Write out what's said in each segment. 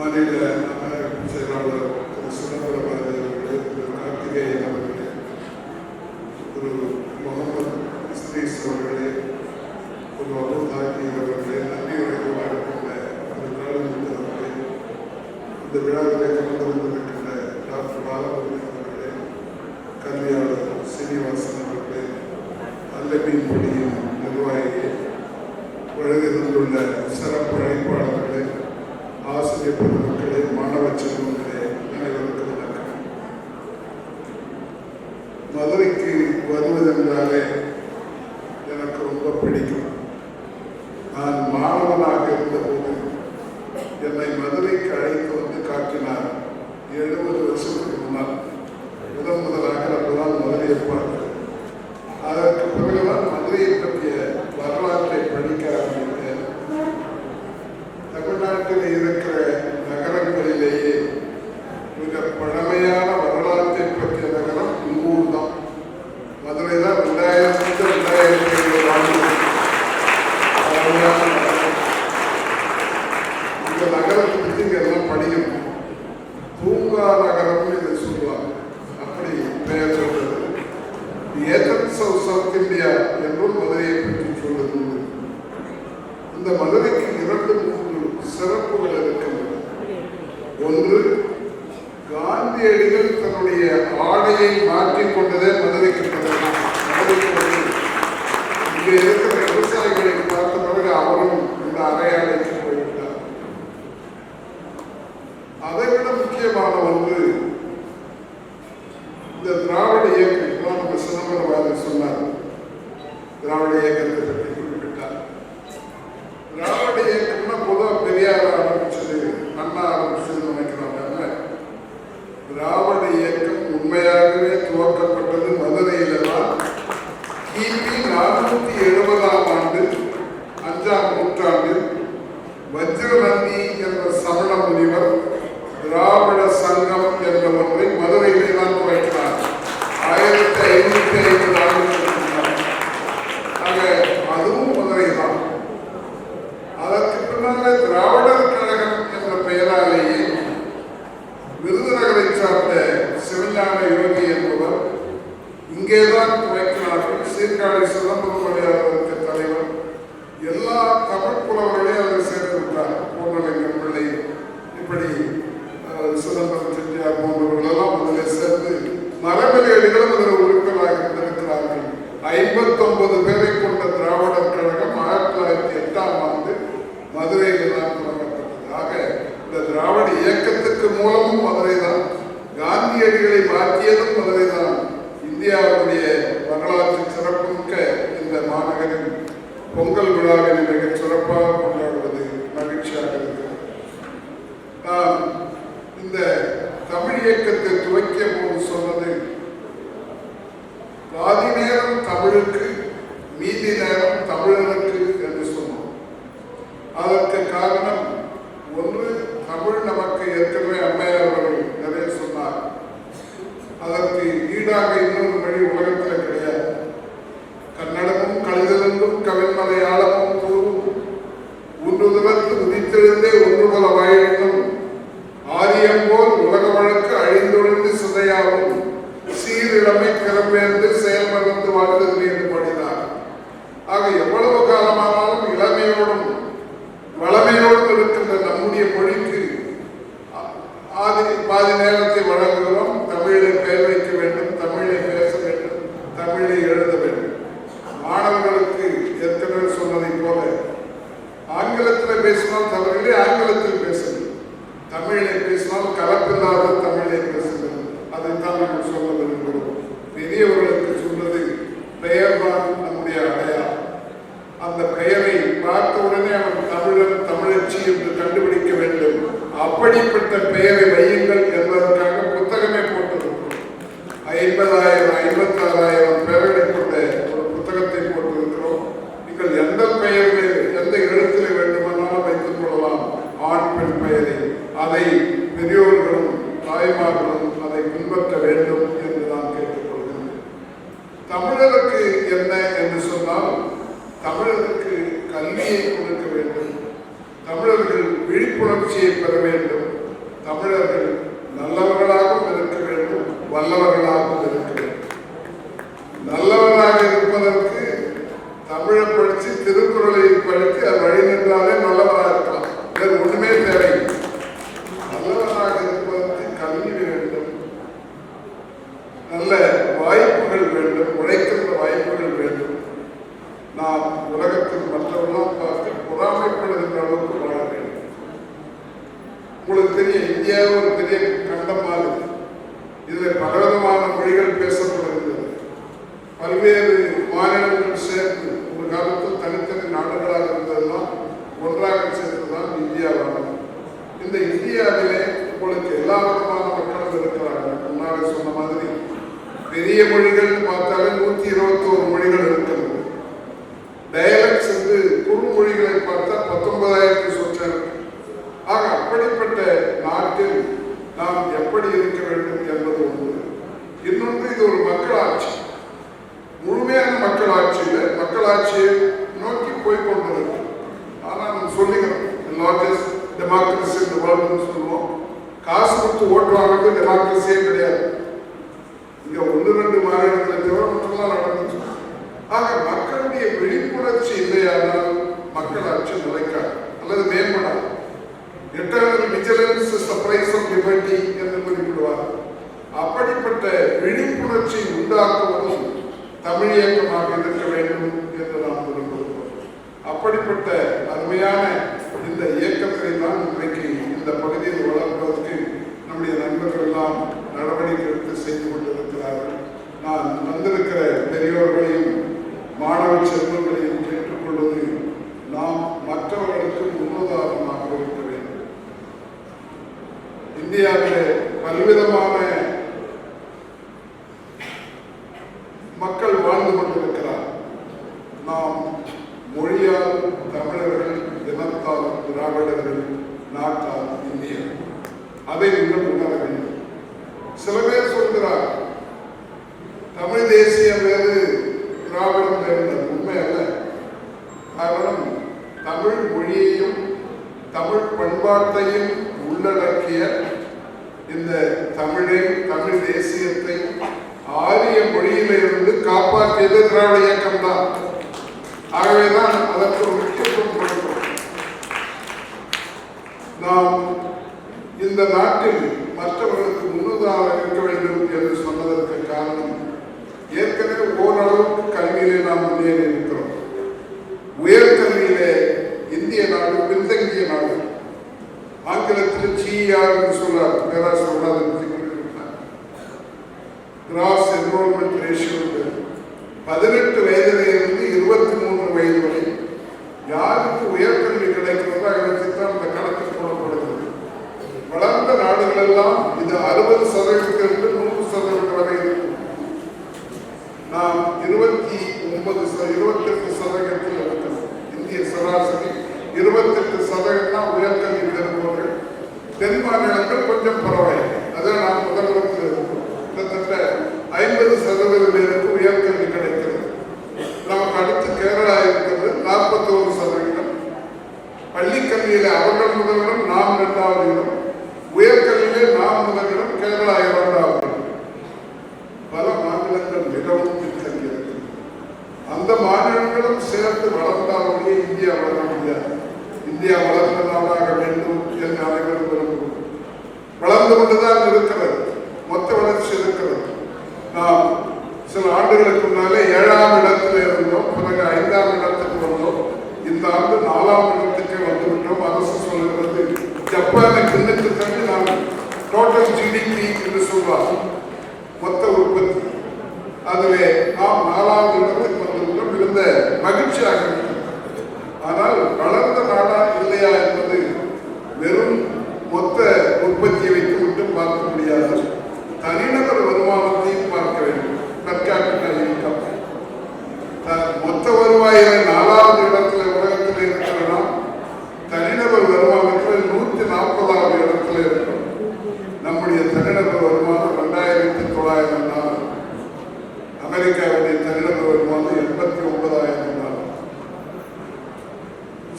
மாநில அமைப்பு செயலாளர் திரு சிதம்பரபாரதி அவர்களே திரு கார்த்திகேயன் அவர்களே திரு முகமது இஸ்ரீஸ் அவர்களே திரு அபுதாக்கி அவர்களே நன்றி உரையாக இருக்கின்ற திரு காலமுத்து அவர்களே இந்த விழாவிலே கலந்து கொண்டிருக்கின்ற டாக்டர் பாலமுருகன் அவர்களே கல்வியாளர் சீனிவாசன் அவர்களே அல்லபின் சிறப்பு அழைப்பாளர்களே ஆசிரியர் பெருமக்களே மாணவ செல்வங்களே அனைவருக்கும் வணக்கம். மதுரைக்கு வருவதென்றாலே எனக்கு ரொம்ப பிடிக்கும். நான் மாணவனாக இருந்தபோது என்னை மதுரைக்கு அழைத்து வந்து காட்டினார். எழுபது வருஷத்துக்கு முன்னால். கொண்டதே இங்கே இருக்கிற விவசாயிகளை பார்த்த பிறகு அவரும் இந்த அரையாடைக்கு போய்விட்டார் அதைவிட முக்கியமான ஒன்று இந்த திராவிட இயக்கம் இப்பதான் நம்ம சிதம்பரவாதர் சொன்னார் திராவிட இயக்கத்தை பற்றி குறிப்பிட்டார் திராவிட இயக்கம்னா பொதுவா பெரியார் ஆரம்பிச்சது அண்ணா ஆரம்பிச்சதுன்னு நினைக்கிறாங்க திராவிட இயக்கம் உண்மையாகவே துவக்கப்பட்டது மதுரையில தான் கிபி நானூத்தி எழுபதாம் ஆண்டு அஞ்சாம் நூற்றாண்டில் வஜ்ரநந்தி என்ற சமண முனிவர் திராவிட சங்கம் என்ற ஒன்றை மதுரையிலே தான் துவக்கினார் ஆயிரத்தி ஐநூத்தி ஐம்பது ஆண்டுகளுக்கு முன்னால். ஆக அதுவும் மதுரை தான் அதற்கு பின்னாலே திராவிடர் கழகம் என்ற பெயராலேயே விருதுநகரை சார்ந்த சிவஞான யோகி என்பவர் இங்கேதான் துவக்கினார்கள் சீர்காழி சிதம்பரம் மலையாளருக்கு தலைவர் எல்லா தமிழ் புலவர்களையும் அதில் சேர்த்து விட்டார் பூர்ணலிங்கம் பிள்ளை இப்படி அஹ், சிதம்பரம் செட்டியார் போன்றவர்கள் எல்லாம் அதில் சேர்ந்து மரபலியடிகளும் அதில் உறுப்பினராக இருந்திருக்கிறார்கள். ஐம்பத்தொன்பது பேரை கொண்ட திராவிடர் கழகம் ஆயிரத்தி தொள்ளாயிரத்தி எட்டாம் ஆண்டு மதுரையில் தான் தொடங்கப்பட்டதாக ஆக இந்த திராவிட இயக்கத்துக்கு மூலமும் மதுரை தான். காந்தியடிகளை மாற்றியதும் மதுரை தான். இந்தியாவுடைய வரலாற்று சிறப்புமிக்க இந்த மாநகரின் பொங்கல் விழாவில் மிக சிறப்பாக ஆ- பாதி நேரத்தை வழங்குகிறோம். தமிழை பெயர் வைக்க வேண்டும் தமிழை பேச வேண்டும் தமிழை எழுத வேண்டும். மாணவர்களுக்கு ஏற்கனவே சொன்னதை போல ஆங்கிலத்தில் பேசினால் தவறில்லை ஆங்கிலத்தில் பேசுங்கள் தமிழை பேசினால் கலப்பில்லாத தமிழை பேசுங்கள் அதைத்தான் நாங்கள் சொல்ல விரும்புகிறோம். பெரியவர்களுக்கு சொல்வது பெயர்தான் நம்முடைய அடையாளம். அந்த பெயரை பார்த்த உடனே அவன் தமிழன் தமிழச்சி என்று கண்டுபிடி அப்படிப்பட்ட பெயரை வையுங்கள் என்பதற்காக புத்தகமே போட்டிருக்கிறோம். ஐம்பதாயிரம் ஐம்பத்தாறாயிரம் பெயர்களை கொண்ட ஒரு புத்தகத்தை போட்டிருக்கிறோம். நீங்கள் எந்த பெயரை எந்த எழுத்தில் வேண்டுமானாலும் வைத்துக் கொள்ளலாம். ஆண் பெண் பெயரை. அதை பெரியோர்களும் தாய்மார்களும் அதை பின்பற்ற வேண்டும் என்று நான் கேட்டுக்கொள்கிறேன். தமிழருக்கு என்ன என்று சொன்னால் தமிழருக்கு கல்வியை கொடுக்க வேண்டும் தமிழர்கள் விழிப்புணர்ச்சியை பெற வேண்டும் தமிழர்கள் நல்லவர்களாகவும் இருக்க வேண்டும் வல்லவர்களாகவும் இருக்க வேண்டும் நல்லவராக இருப்பதற்கு தமிழை படித்து திருக்குறளை படித்து அது வழி நின்றாலே நல்லவராக இருக்கலாம் வேறு ஒண்ணுமே தேவையில்லை நல்லவராக இருப்பதற்கு கல்வி வேண்டும் நல்ல வாய்ப்புகள் வேண்டும் உழைக்கின்ற வாய்ப்புகள் வேண்டும் நாம் உலகத்தில் மற்றவர்களாம் பார்த்து பொறாமைப்படுகின்ற அளவுக்கு வாழ வேண்டும் உங்களுக்கு தெரியும் இந்தியா ஒரு பெரிய கண்டமாக இருக்கு இதில் பலவிதமான மொழிகள் பேசப்படுகிறது பல்வேறு நாடுகள் சேர்ந்து ஒரு காலத்தில் தனித்தனி நாடுகளாக இருந்ததெல்லாம் ஒன்றாக சேர்ந்துதான் இந்தியாவானது. இந்த இந்தியாவிலே உங்களுக்கு எல்லா விதமான மக்களும் இருக்கிறாங்க முன்னாடி சொன்ன மாதிரி பெரிய மொழிகள் பார்த்தாலே நூத்தி இருபத்தோரு மொழிகள் இருக்கிறது. டயலக்ட்ஸ் வந்து குறுமொழிகளை பார்த்தா பத்தொன்பதாயிரத்தி சொச்சம் ஆக அப்படிப்பட்ட நாட்டில் நாம் எப்படி இருக்க வேண்டும் என்பது ஒன்று. இன்னொன்று இது ஒரு மக்களாட்சி. ஆட்சி மக்களாட்சியில் மக்களாட்சியை நோக்கி போய் கொண்டிருக்கு. ஆனால் நம்ம சொல்லிக்கிறோம் லார்ஜஸ்ட் டெமோக்ரஸி இந்த வேர்ல்டுன்னு சொல்லுவோம். காசு கொடுத்து ஓட்டு வாங்குறது டெமோக்ரஸியே கிடையாது. இங்கே ஒன்று ரெண்டு மாநிலங்களை தவிர மற்றெல்லாம் நடந்துச்சு. ஆக மக்களுடைய விழிப்புணர்ச்சி இல்லையானால் மக்களாட்சி நிலைக்காது அல்லது மேம்படாது. எட்டாவது விஜிலன்ஸ் இஸ் ஆஃப் லிபர்ட்டி என்று குறிப்பிடுவார் அப்படிப்பட்ட விழிப்புணர்ச்சி உண்டாக்குவது தமிழ் இயக்கமாக இருக்க வேண்டும் என்று நாம் விரும்புகிறோம் அப்படிப்பட்ட அருமையான இந்த இயக்கத்தை தான் இன்றைக்கு இந்த பகுதியில் வளர்ப்பதற்கு நம்முடைய நண்பர்கள் எல்லாம் நடவடிக்கை எடுத்து செய்து கொண்டிருக்கிறார்கள். நான் வந்திருக்கிற பெரியோர்களையும் மாணவ செல்வங்களையும் கேட்டுக்கொள்வது நாம் மற்றவர்களுக்கு முன்னுதாரணமாக இருக்க வேண்டும். இந்தியாவில் பல்விதமான மக்கள் வாழ்ந்து கொண்டிருக்கிறார் நாம் மொழியால் தமிழர்கள் இனத்தால் திராவிடர்கள் நாட்டால் இந்தியர் அதை நீங்கள் உணர வேண்டும். சில பேர் சொல்கிறார் தமிழ் தேசியம் வேறு திராவிடம் வேறு உண்மை அல்ல. காரணம் தமிழ் மொழியையும் தமிழ் பண்பாட்டையும் உள்ளடக்கிய இந்த தமிழை தமிழ் தேசியத்தை ஆரிய மொழியிலிருந்து காப்பாற்றியது திராவிட இயக்கம் தான் ஆகவேதான் அதற்கு ஒரு முக்கியத்துவம் கொடுக்கிறோம் நாம் இந்த நாட்டில் மற்றவர்களுக்கு முன்னுதாரணம் இருக்க வேண்டும் என்று சொன்னதற்கு காரணம் ஏற்கனவே ஓரளவுக்கு கல்வியிலே நாம் முன்னேறி இருக்கிறோம். உயர்கல்வியிலே இந்திய நாடு பின்தங்கிய நாடு. ஆங்கிலத்தில் சிஆர் என்று சொல்றார் பேராசிரியர் கிராஸ் என்ரோல்மெண்ட் ரேஷியோ பதினெட்டு வயதிலிருந்து இருபத்தி மூன்று வயது வரை யாருக்கு உயர்கல்வி கிடைக்கிறதோ அவர்களுக்கு தான் அந்த கணக்கு போடப்படுகிறது வளர்ந்த நாடுகள் எல்லாம் இது அறுபது சதவீதத்திலிருந்து நூறு சதவீதம் வரை இருக்கும். நாம் இருபத்தி ஒன்பது இருபத்தெட்டு சதவீதத்தில் இருக்கிறோம் இந்திய சராசரி இருபத்தெட்டு சதவீதம் தான் உயர்கல்வி பெறுபவர்கள் தென் மாநிலங்கள் கொஞ்சம் பரவாயில்லை. அதான் நான் முதல்வர் இருக்கிறோம் கிட்டத்தட்ட ஐம்பது சதவீத பேருக்கு உயர்கல்வி கிடைக்கிறது நமக்கு அடுத்து கேரளா இருக்கிறது நாற்பத்தோரு சதவீதம் பள்ளிக்கல்வியில அவர்கள் முதலிடம் நாம் இரண்டாவது இடம் உயர்கல்வியிலே நாம் முதலிடம் கேரளா இரண்டாவது இடம் பல மாநிலங்கள் மிகவும் பின்தங்கி இருக்கிறது அந்த மாநிலங்களும் சேர்த்து வளர்ந்தாலே இந்தியா வளர முடியாது இந்தியா வளர்ந்த நாடாக வேண்டும் என்று அனைவரும் விரும்புகிறோம் வளர்ந்து கொண்டுதான் இருக்கிறது. மொத்த வளர்ச்சி இருக்கிறது. நாம் சில ஆண்டுகளுக்கு முன்னாலே ஏழாம் இடத்தில் இருந்தோம் பிறகு ஐந்தாம் இடத்துக்கு வந்தோம். இந்த ஆண்டு நாலாம் இடத்துக்கு வந்துவிட்டோம். அரசு சொல்லுகிறது ஜப்பானை பின்னுக்கு தள்ளி நாம் டோட்டல் ஜிடிபி என்று சொல்வார். மொத்த உற்பத்தி. அதிலே நாம் நாலாம் இடத்துக்கு வந்துவிட்டோம். இருந்த மகிழ்ச்சியாக ஆனால்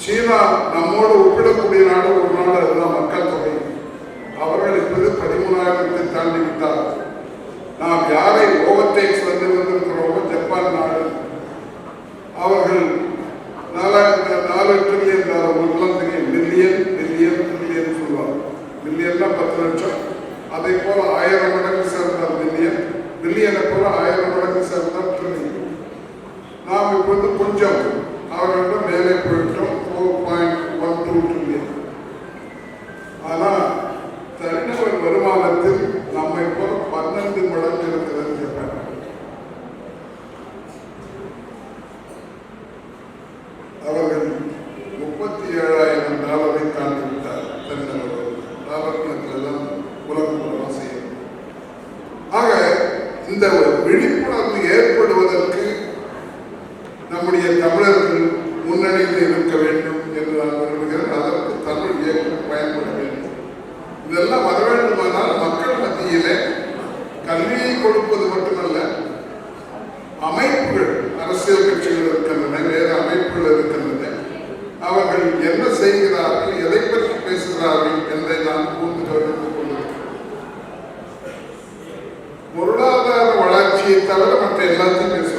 சீனா நம்மோடு ஒப்பிடக்கூடிய நாடு ஒரு நாடு அதுதான் மக்கள் தொகை அவர்கள் இப்போது பதிமூணாயிரத்தை தாண்டி விட்டார் நாம் யாரை ஓவர்டேக்ஸ் வந்து வந்திருக்கிறோமோ ஜப்பான் நாடு. அவர்கள் நாலாயிரத்தி நாலு ட்ரில்லியன் டாலர் உங்களுக்குலாம் தெரியும் மில்லியன் மில்லியன் ட்ரில்லியன் சொல்லுவாங்க. மில்லியன்னா பத்து லட்சம். அதே போல ஆயிரம் மடங்கு சேர்ந்தால் மில்லியன் மில்லியனை போல ஆயிரம் மடங்கு சேர்ந்தால் ட்ரில்லியன் நம்முடைய தமிழர்கள் முன்னணியில் இருக்க வேண்டும் என்று நான் விரும்புகிறேன். அதற்கு தமிழ் இயக்கம் பயன்பட வேண்டும். இதெல்லாம் வர வேண்டுமானால் மக்கள் மத்தியிலே கல்வியை கொடுப்பது மட்டுமல்ல அமைப்புகள் அரசியல் கட்சிகள் இருக்கின்றன வேறு அமைப்புகள் இருக்கின்றன. அவர்கள் என்ன செய்கிறார்கள் எதை பற்றி பேசுகிறார்கள் என்பதை நான் கூர்ந்து கவனித்துக் பொருளாதார வளர்ச்சியை தவிர மற்ற எல்லாத்தையும்